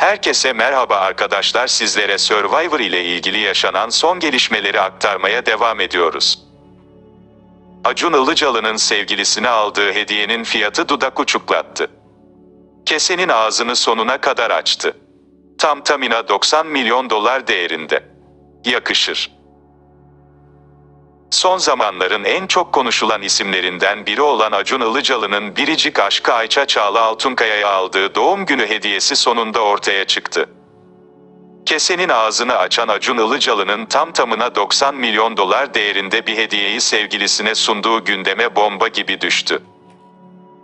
Herkese merhaba arkadaşlar sizlere Survivor ile ilgili yaşanan son gelişmeleri aktarmaya devam ediyoruz. Acun Ilıcalı'nın sevgilisine aldığı hediyenin fiyatı dudak uçuklattı. Kesenin ağzını sonuna kadar açtı. Tam tamına 90 milyon dolar değerinde. Yakışır. Son zamanların en çok konuşulan isimlerinden biri olan Acun Ilıcalı'nın biricik aşkı Ayça Çağla Altunkaya'ya aldığı doğum günü hediyesi sonunda ortaya çıktı. Kesenin ağzını açan Acun Ilıcalı'nın tam tamına 90 milyon dolar değerinde bir hediyeyi sevgilisine sunduğu gündeme bomba gibi düştü.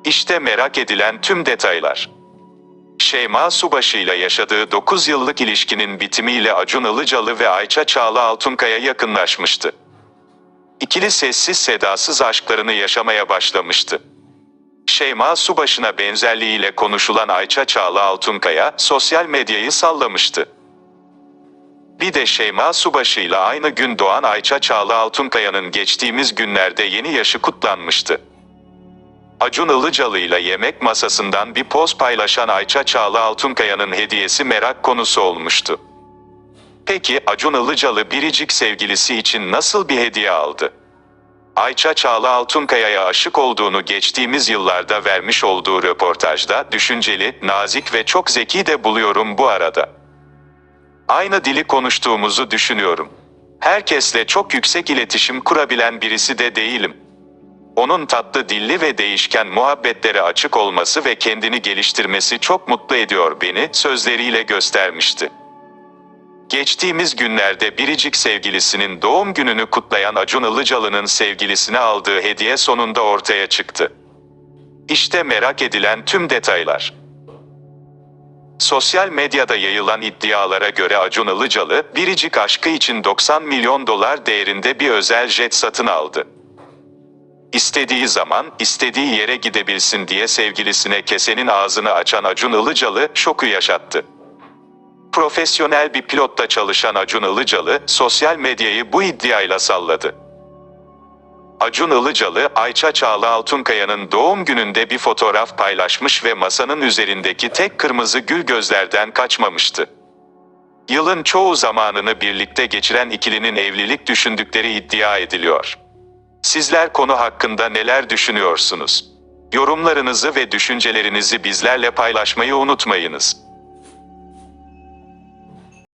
İşte merak edilen tüm detaylar. Şeyma Subaşı ile yaşadığı 9 yıllık ilişkinin bitimiyle Acun Ilıcalı ve Ayça Çağla Altunkaya yakınlaşmıştı. İkili sessiz sedasız aşklarını yaşamaya başlamıştı. Şeyma Subaşı'na benzerliğiyle konuşulan Ayça Çağla Altunkaya sosyal medyayı sallamıştı. Bir de Şeyma Subaşı ile aynı gün doğan Ayça Çağla Altunkaya'nın geçtiğimiz günlerde yeni yaşı kutlanmıştı. Acun Ilıcalı ile yemek masasından bir poz paylaşan Ayça Çağla Altunkaya'nın hediyesi merak konusu olmuştu. Peki Acun Ilıcalı biricik sevgilisi için nasıl bir hediye aldı? Ayça Çağla Altunkaya'ya aşık olduğunu geçtiğimiz yıllarda vermiş olduğu röportajda düşünceli, nazik ve çok zeki de buluyorum bu arada. Aynı dili konuştuğumuzu düşünüyorum. Herkesle çok yüksek iletişim kurabilen birisi de değilim. Onun tatlı dilli ve değişken muhabbetlere açık olması ve kendini geliştirmesi çok mutlu ediyor beni, sözleriyle göstermişti. Geçtiğimiz günlerde biricik sevgilisinin doğum gününü kutlayan Acun Ilıcalı'nın sevgilisine aldığı hediye sonunda ortaya çıktı. İşte merak edilen tüm detaylar. Sosyal medyada yayılan iddialara göre Acun Ilıcalı, biricik aşkı için 90 milyon dolar değerinde bir özel jet satın aldı. İstediği zaman, istediği yere gidebilsin diye sevgilisine kesenin ağzını açan Acun Ilıcalı şoku yaşattı. Profesyonel bir pilotta çalışan Acun Ilıcalı, sosyal medyayı bu iddiayla salladı. Acun Ilıcalı, Ayça Çağla Altunkaya'nın doğum gününde bir fotoğraf paylaşmış ve masanın üzerindeki tek kırmızı gül gözlerden kaçmamıştı. Yılın çoğu zamanını birlikte geçiren ikilinin evlilik düşündükleri iddia ediliyor. Sizler konu hakkında neler düşünüyorsunuz? Yorumlarınızı ve düşüncelerinizi bizlerle paylaşmayı unutmayınız.